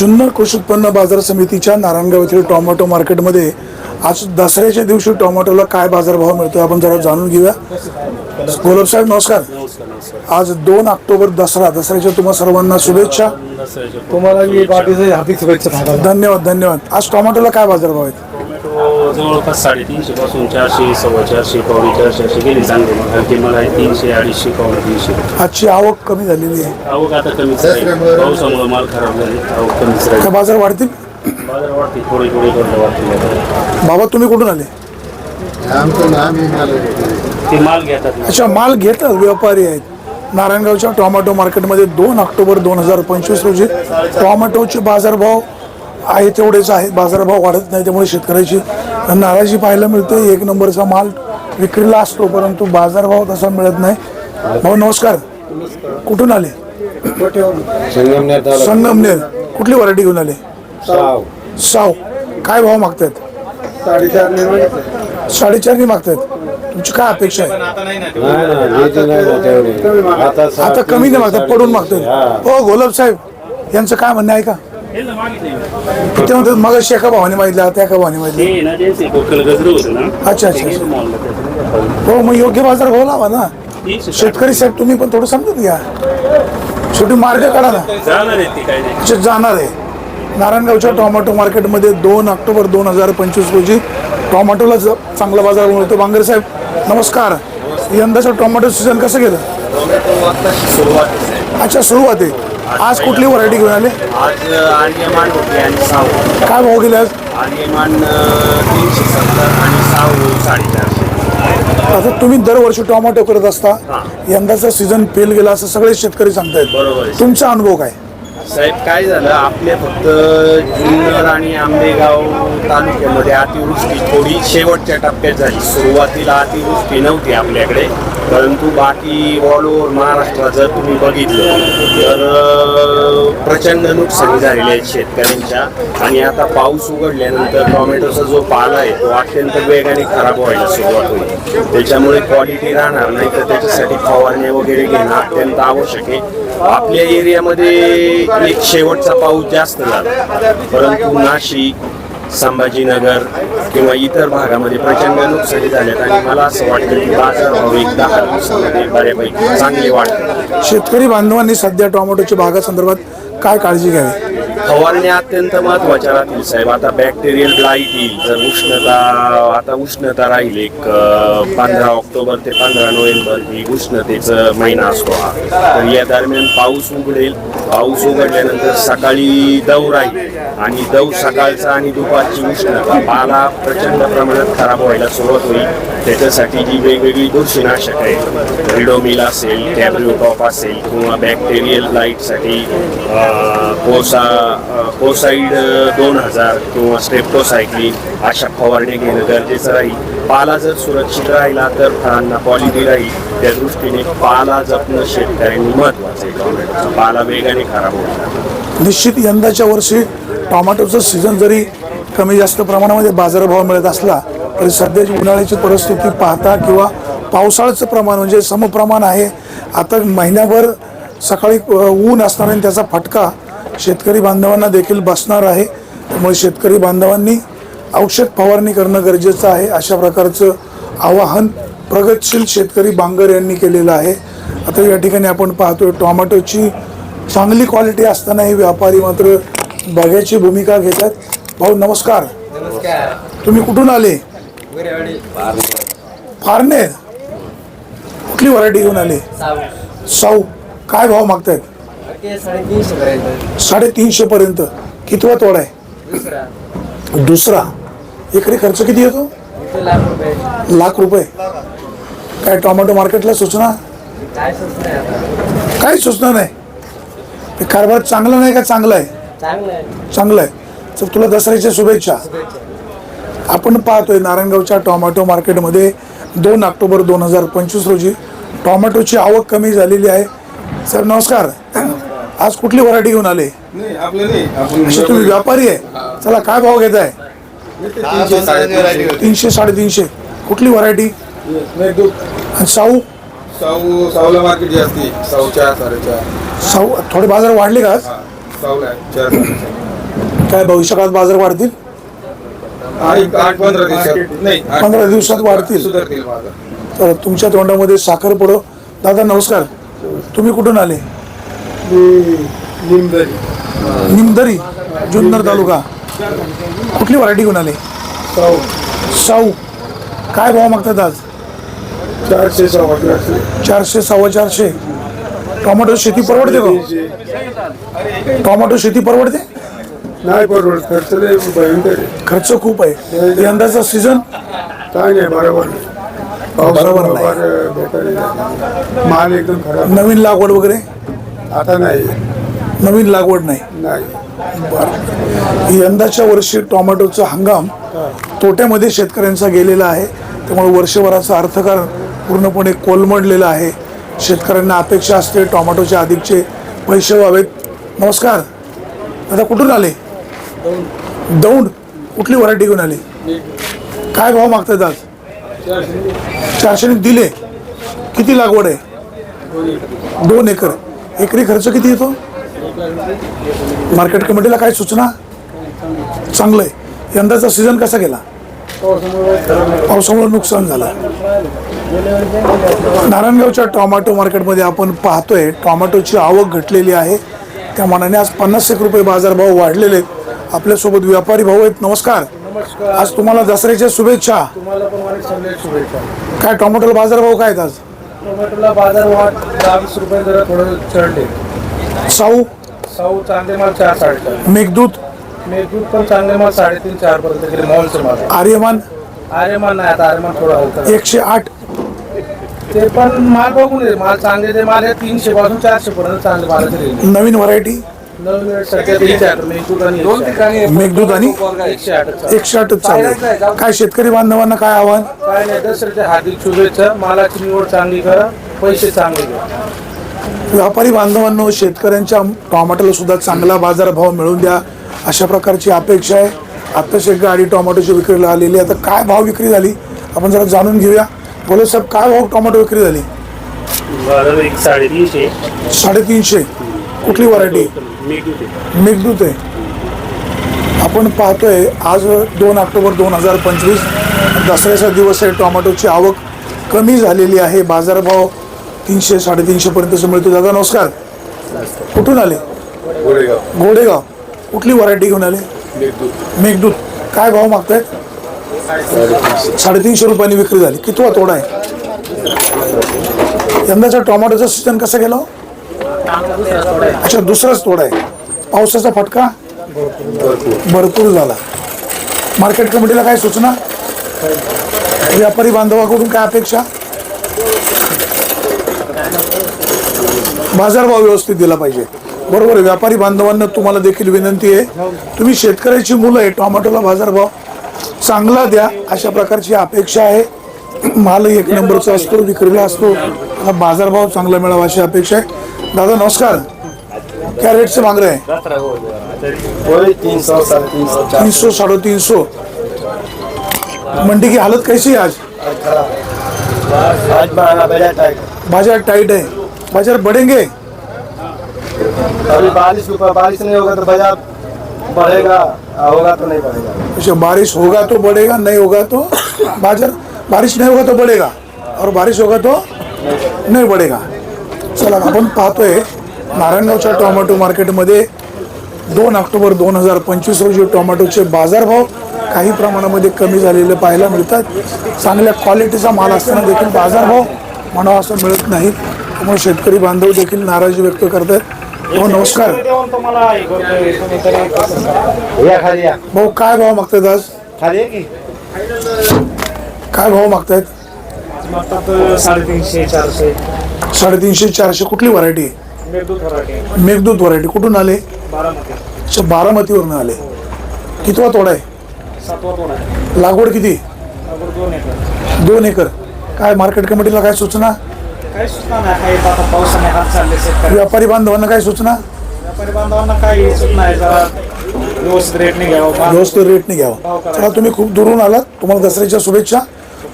जुन्नर कृषी उत्पन्न बाजार समितीच्या नारायणगाव येथील टोमॅटो मार्केटमध्ये आज दसऱ्याच्या दिवशी टोमॅटोला काय बाजारभाव मिळतोय आपण जरा जाणून घेऊया. गोलब साहेब नमस्कार. आज दोन ऑक्टोबर दसरा. दसऱ्याच्या तुम्हा सर्वांना शुभेच्छा. तुम्हाला मी हार्दिक शुभेच्छा धन्यवाद धन्यवाद. आज टोमॅटोला काय बाजारभाव आहेत? टोमॅटो जवळपास साडेतीनशे पासून चारशे सव्वा चारशे पावणे चारशे असे गेले. चांगले मग हलके मला तीनशे अडीचशे पावणे तीनशे. आजची आवक कमी झालेली आहे. आवक आता कमीच राहील पावसामुळे माल खराब झाले. आवक कमीच काय राहील बाजार वाढतील? बाजार वाढते थोडे थोडे बदल वाढते बाबा तुम्ही कुठून आले? ते माल घेतात ना. अच्छा माल घेतात व्यापारी आहेत. नारायणगावच्या टोमॅटो मार्केटमध्ये दोन ऑक्टोबर दोन हजार पंचवीस रोजी टोमॅटोचे बाजारभाव आहे तेवढेच आहेत बाजारभाव वाढत नाही त्यामुळे शेतकऱ्याची नाराजी पाहायला मिळते. एक नंबरचा माल विक्रीला असतो परंतु बाजारभाव तसा मिळत नाही. भाऊ नमस्कार. कुठून आले? संगमनेर संगमनेर. कुठली व्हरायटी घेऊन आले? साव. साव. काय भाव मागतायत? साडेचारनी मागतायत? तुमची काय अपेक्षा आहे? नाही ना घेते नाही ना तेवढे आता कमी नाही मागतात पडून मागतात हा. गोलब साहेब यांचं काय म्हणणं आहे का? हे ते म्हणतात मग एका भावाने मागितला त्या एका भावाने मागितले. ते ना त्यांचे कोकल गजरू होतं ना अच्छा, अच्छा, ते अच्छा. हो मग योग्य बाजार भाव लावा ना. शेतकरी साहेब तुम्ही पण थोडं समजून घ्या. शेवटी मार्ग काढा ना. जाणार आहेत ते काय नाही. अच्छा, जाणार आहे. नारायणगावच्या टोमॅटो मार्केटमध्ये दोन ऑक्टोबर दोन हजार पंचवीस रोजी टोमॅटोला ज- चांगला बाजार मिळतो बांगर साहेब नमस्कार. यंदाचं टोमॅटो सीझन कसं गेलं? सुरुवात अच्छा सुरुवात आहे. आज कुठली व्हरायटी घेऊन आले? आज आर्यमान होते आणि साऊ काय भाव गेले आज? आर्यमान तीनशे सत्तर आणि साऊ साडेचारशे आता तुम्ही दरवर्षी टोमॅटो करत असता यंदाचा सीझन फेल गेला असं सगळे शेतकरी सांगतायत. तुमचा अनुभव काय? साहेब काय झालं? आपले फक्त जुन्नर आणि आंबेगाव तालुक्यामध्ये अतिवृष्टी थोडी शेवटच्या टप्प्यात झाली. सुरुवातीला अतिवृष्टी नव्हती आपल्याकडे. परंतु बाकी ऑल ओव्हर महाराष्ट्रात जर तुम्ही बघितलं तर प्रचंड नुकसान झालेली आहे शेतकऱ्यांच्या. आणि आता पाऊस उघडल्यानंतर टोमॅटोचा जो पाला आहे तो अत्यंत वेगाने खराब व्हायला सुरुवात होईल. त्याच्यामुळे क्वालिटी राहणार नाही तर त्याच्यासाठी फवारणी वगैरे घेणं अत्यंत आवश्यक आहे. आपल्या एरियामध्ये एक शेवटचा पाऊस जास्त झाला परंतु नाशिक संभाजीनगर किंवा इतर भागामध्ये प्रचंड नुकसानी झाल्यात आणि मला असं वाटतं की बाजारभाव एक दहा दिवसामध्ये बऱ्यापैकी चांगले वाटतात शेतकरी बांधवांनी सध्या टोमॅटोच्या बागासंदर्भात काय काळजी घ्यावी? फवारण्या अत्यंत महत्त्वाच्या राहतील साहेब. आता बॅक्टेरियल ब्लाईट येईल. जर उष्णता आता उष्णता राहील एक पंधरा ऑक्टोबर ते पंधरा नोव्हेंबर ही उष्णतेचा महिना असतो हा. तर या दरम्यान पाऊस उघडेल. पाऊस उघडल्यानंतर सकाळी दव राहील आणि दव सकाळचा आणि दुपारची उष्णता पाला प्रचंड प्रमाणात खराब व्हायला सुरुवात होईल. त्याच्यासाठी जी वेगवेगळी बुरशीनाशक आहे रिडोमिल असेल कॅब्रिओटॉप असेल किंवा बॅक्टेरियल लाईटसाठी कोसा कोसाईड दोन हजार किंवा स्ट्रेप्टोसायक्लिन अशा फवारणी घेणं गरजेचं राहील. पाला जर सुरक्षित राहिला तर फळांना क्वालिटी राहील. त्या दृष्टीने पाला जपणं शेतकऱ्यांनी महत्वाचं आहे. पाला वेगाने खराब होतो निश्चित यंदाच्या वर्षी टोमॅटोचं सीझन जरी कमी जास्त प्रमाणामध्ये बाजारभाव मिळत असला तरी सध्याची उन्हाळ्याची परिस्थिती पाहता किंवा पावसाळ्याचं प्रमाण म्हणजे समप्रमाण आहे आता महिन्याभर सकाळी ऊन असणार आणि त्याचा फटका शेतकरी बांधवांना देखील बसणार आहे. त्यामुळे शेतकरी बांधवांनी औषध फवारणी करणं गरजेचं आहे. अशा प्रकारचं आवाहन प्रगतशील शेतकरी बांगर यांनी केलेलं आहे. आता या ठिकाणी आपण पाहतोय टोमॅटोची चांगली क्वालिटी असतानाही व्यापारी मात्र बघ्याची भूमिका घेतात. भाऊ नमस्कार. तुम्ही कुठून आले? फारनेर कुठली व्हरायटी घेऊन आले? साऊ. काय भाव मागतायत? साडेतीनशे पर्यंत. साडेतीनशे पर्यंत कितवा तोडा आहे? दुसरा. दुसरा एकरी खर्च किती येतो? इथे लाख रुपये. लाख रुपये काय टोमॅटो मार्केटला सूचना? काय सुचत नाही आता काही सूचना नाही. ते कारभार चांगला नाही का चांगला आहे चांगलं आहे? चांगलं आहे. तर तुला दसऱ्याच्या शुभेच्छा. आपण पाहतोय नारायणगावच्या टोमॅटो मार्केटमध्ये दोन ऑक्टोबर दोन हजार पंचवीस रोजी टोमॅटोची आवक कमी झालेली आहे. सर नमस्कार. आज कुठली व्हरायटी घेऊन आले? नाही आपलं नाही. आपण असे तुम्ही व्यापारी आहे. चला काय भाव घेत आहे तीनशे साडेतीनशे. तीनशे साडेतीनशे. कुठली व्हरायटी नाही दूध. आणि साऊ? साऊ साऊला मार्केट जास्ती. साऊ चार साडेचार साऊ थोडे बाजार वाढले का आज? हा साऊला आहे चार साडेचार काय भविष्यकाळात बाजार वाढतील? आठ पंधरा दिवसात. नाही आठ- पंधरा दिवसात वाढतील. सुधारतील तर तुमच्या तोंडामध्ये साखर पडो. दादा नमस्कार. तुम्ही कुठून आले? निमदरी. जुन्नर तालुका. कुठली व्हरायटी घेऊन आले? साऊ. काय भाव मागतात आज? चारशे सव्वा चारशे. चारशे सव्वा चारशे. टोमॅटो शेती परवडते का? टोमॅटो शेती परवडते? नाही परवडत खर्च लय भयंकर आहे. खर्च खूप आहे. यंदाचा सीझन काय नाही बरोबर. नाही. पावसामुळं बरोबर नाही. फार बेकार आहे. माल एकदम खराब नवीन लागवड वगैरे? आता नाही. नवीन लागवड नाही. नाही. यंदाच्या वर्षी टोमॅटोचा हंगाम तोट्यामध्ये शेतकऱ्यांचा गेलेला आहे. त्यामुळे वर्षभराचा अर्थकार पूर्णपणे कोलमडलेला आहे. शेतकऱ्यांना अपेक्षा असते टोमॅटोचे अधिकचे पैसे व्हावेत. नमस्कार. दादा कुठून आले? दौंड. कुठली व्हरायटी घेऊन आली? काय भाव मागतात आज? चारशेने दिले. किती लागवड आहे? दोन एकर. एकरी खर्च किती येतो? मार्केट कमिटीला काय सूचना? चांगलं आहे यंदाचा सीझन कसा गेला? पावसामुळे नुकसान झालं. नारायणगावच्या टोमॅटो मार्केटमध्ये आपण पाहतोय टोमॅटोची आवक घटलेली आहे. त्या मानाने आज पन्नास एक रुपये बाजारभाव वाढलेले आहेत. आपल्यासोबत व्यापारी भाऊ आहेत. नमस्कार. आज तुम्हाला दसऱ्याच्या शुभेच्छा. काय टोमॅटोला बाजारभाव काय आहेत आज? टोमॅटोला बाजार वाढ दहा वीस रुपये जरा थोडं चढले. साऊ? साऊ चांगले माल चार साडेचार. मेघदूत? मेघदूत पण चांगले माल साडेतीन चार पर्यंत गेले मॉलचे माल. आर्यमान? आर्यमान नाही आता आर्यमान थोडा हलका एकशे आठ? ते पण माल बघून माल चांगले ते माल आहे तीनशे पासून चारशे पर्यंत चांगले रेंज. नवीन व्हरायटी? मेघदूत आणि दोन ठिकाणी मेघदूत आणि एकशे आठच चालू. काय शेतकरी बांधवांना काय आव्हान? काय नाही दसऱ्याच्या हार्दिक शुभेच्छा. मालाची निवड चांगली करा पैसे चांगले घ्या. व्यापारी बांधवांनो शेतकऱ्यांच्या टोमॅटोला सुद्धा चांगला बाजारभाव मिळवून द्या. अशा प्रकारची अपेक्षा आहे. आत्ताच एक गाडी टोमॅटोची विक्रीला आलेली आहे. आता काय भाव विक्री झाली? आपण जरा जाणून घेऊया. बोले साहेब काय भाव टोमॅटो विक्री झाली? साडेतीनशे. कुठली व्हरायटी? मेघदूत आहे. आपण पाहतोय आज दोन ऑक्टोबर दोन हजार पंचवीस दसऱ्याचा दिवस आहे. टोमॅटोची आवक कमी झालेली आहे. बाजारभाव तीनशे साडेतीनशेपर्यंतच मिळतो दादा नमस्कार. कुठून आले? घोडेगाव कुठली व्हरायटी घेऊन आले? मेघदूत. मेघदूत. काय भाव मागतायत? साडेतीनशे. रुपयांनी विक्री झाली. कितवा तोडा आहे? यंदाचा टोमॅटोचा सीजन कसा गेला? हो? अच्छा दुसराच तोडा आहे. पावसाचा फटका? भरपूर झाला. मार्केट कमिटीला काय सूचना? व्यापारी बांधवाकडून काय अपेक्षा? बाजारभाव व्यवस्थित दिला पाहिजे. बरोबर आहे व्यापारी बांधवांना तुम्हाला देखील विनंती आहे. तुम्ही शेतकऱ्याची मुलं आहे टोमॅटोला बाजारभाव चांगला द्या अशा प्रकारची अपेक्षा आहे. माल एक नंबरचा असतो विक्रीला असतो. हा बाजारभाव चांगला मिळावा अशी अपेक्षा आहे. दादा नमस्कार. क्या रेट से मांग रहे हैं? तीन सौ साढ़े तीन सौ साढ़े तीन सौ। मंडी की हालत कैसी है आज? आज बाज़ार टाइट है। बाज़ार बढ़ेंगे? अभी बारिश ऊपर बारिश नहीं होगा तो बाज़ार बढ़ेगा होगा तो नहीं बढ़ेगा। अच्छा बारिश होगा तो बढ़ेगा नहीं होगा तो बाज़ार बारिश नहीं होगा तो बढ़ेगा। और बारिश होगा तो नहीं बढ़ेगा। चला आपण पाहतोय नारायणगावच्या टोमॅटो मार्केटमध्ये दोन ऑक्टोबर दोन हजार पंचवीस रोजी टोमॅटोचे बाजारभाव काही प्रमाणामध्ये कमी झालेले पाहायला मिळतात. चांगल्या क्वालिटीचा माल असताना देखील बाजारभाव म्हणावा असं मिळत नाही. त्यामुळे शेतकरी बांधव देखील नाराजी व्यक्त करतात हो नमस्कार. भाऊ काय भाव मागतात आज? काय भाव मागतायत? साडेतीनशे चारशे. साडेतीनशे चारशे कुठली व्हरायटी मेघदूत वराटे मेघदूत व्हरायटी कुठून आले? अच्छा बारामतीवरून आले. कितवा तोडा आहे? आहे. लागवड किती? दोन एकर. काय मार्केट कमिटीला काय सूचना? व्यापारी बांधवांना काय सूचना? आहे व्यवस्थित रेटने घ्यावा. चला तुम्ही खूप दुरून आलात. तुम्हाला दसऱ्याच्या शुभेच्छा.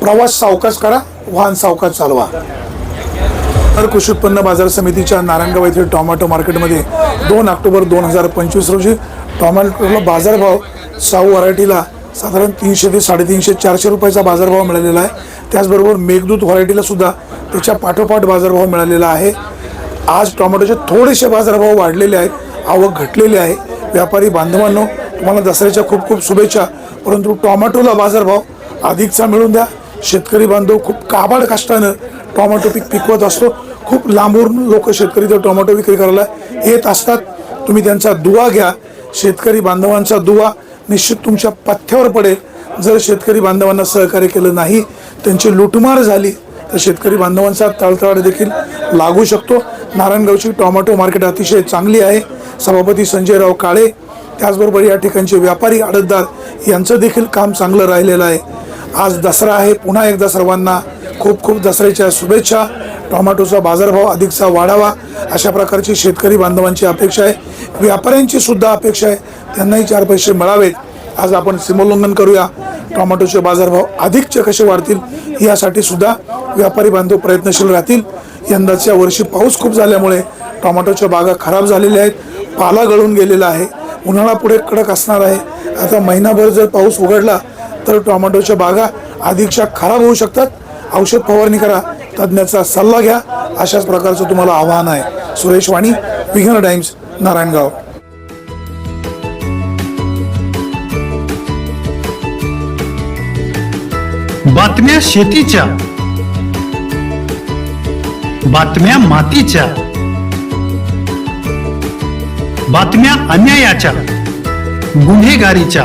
प्रवास सावकाश करा. वाहन सावकाश चालवा. तर कृषी उत्पन्न बाजार समितीच्या नारायणगाव येथील टोमॅटो मार्केटमध्ये दोन ऑक्टोबर दोन हजार पंचवीस रोजी टोमॅटोला बाजारभाव साऊ व्हरायटीला साधारण तीनशे ते साडेतीनशे चारशे रुपयाचा बाजारभाव मिळालेला आहे. त्याचबरोबर मेघदूत व्हरायटीला सुद्धा त्याच्या पाठोपाठ बाजारभाव मिळालेला आहे. आज टोमॅटोचे थोडेसे बाजारभाव वाढलेले आहेत. आवक घटलेली आहे. व्यापारी बांधवांनो तुम्हाला दसऱ्याच्या खूप खूप शुभेच्छा. परंतु टोमॅटोला बाजारभाव अधिकचा मिळून द्या. शेतकरी बांधव खूप काबाड कष्टानं टोमॅटो पीक पिकवत असतो. खूप लांबून लोक शेतकरी जर टोमॅटो विक्री करायला येत असतात तुम्ही त्यांचा दुवा घ्या. शेतकरी बांधवांचा दुवा निश्चित तुमच्या पथ्यावर पडेल. जर शेतकरी बांधवांना सहकार्य केलं नाही त्यांची लुटमार झाली तर शेतकरी बांधवांचा तळतळाड देखील लागू शकतो. नारायणगावची टोमॅटो मार्केट अतिशय चांगली आहे. सभापती संजयराव काळे त्याचबरोबर या ठिकाणचे व्यापारी आडतदार यांचं देखील काम चांगलं राहिलेलं आहे. आज दसरा आहे. पुन्हा एकदा सर्वांना खूप खूप दसऱ्याच्या शुभेच्छा. टोमॅटोचा बाजारभाव अधिकचा वाढावा. अशा प्रकारची शेतकरी बांधवांची अपेक्षा आहे. व्यापाऱ्यांची सुद्धा अपेक्षा आहे. त्यांनाही चार पैसे मिळावेत. आज आपण सीमोल्लंघन करूया. टोमॅटोचे बाजारभाव अधिकचे कसे वाढतील यासाठी सुद्धा व्यापारी बांधव प्रयत्नशील राहतील. यंदाच्या वर्षी पाऊस खूप झाल्यामुळे टोमॅटोच्या बागा खराब झालेल्या आहेत. पाला गळून गेलेला आहे. उन्हाळा पुढे कडक असणार आहे. आता महिनाभर जर पाऊस उघडला तर टोमॅटोच्या बागा अधिकशा खराब होऊ शकतात. औषध फवारणी करा तज्ज्ञाचा सल्ला घ्या. अशाच प्रकारचं तुम्हाला आव्हान आहे. सुरेश वाणी विघ्न टाइम्स नारायणगाव. बातम्या शेतीच्या बातम्या मातीच्या बातम्या अन्यायाच्या गुन्हेगारीच्या.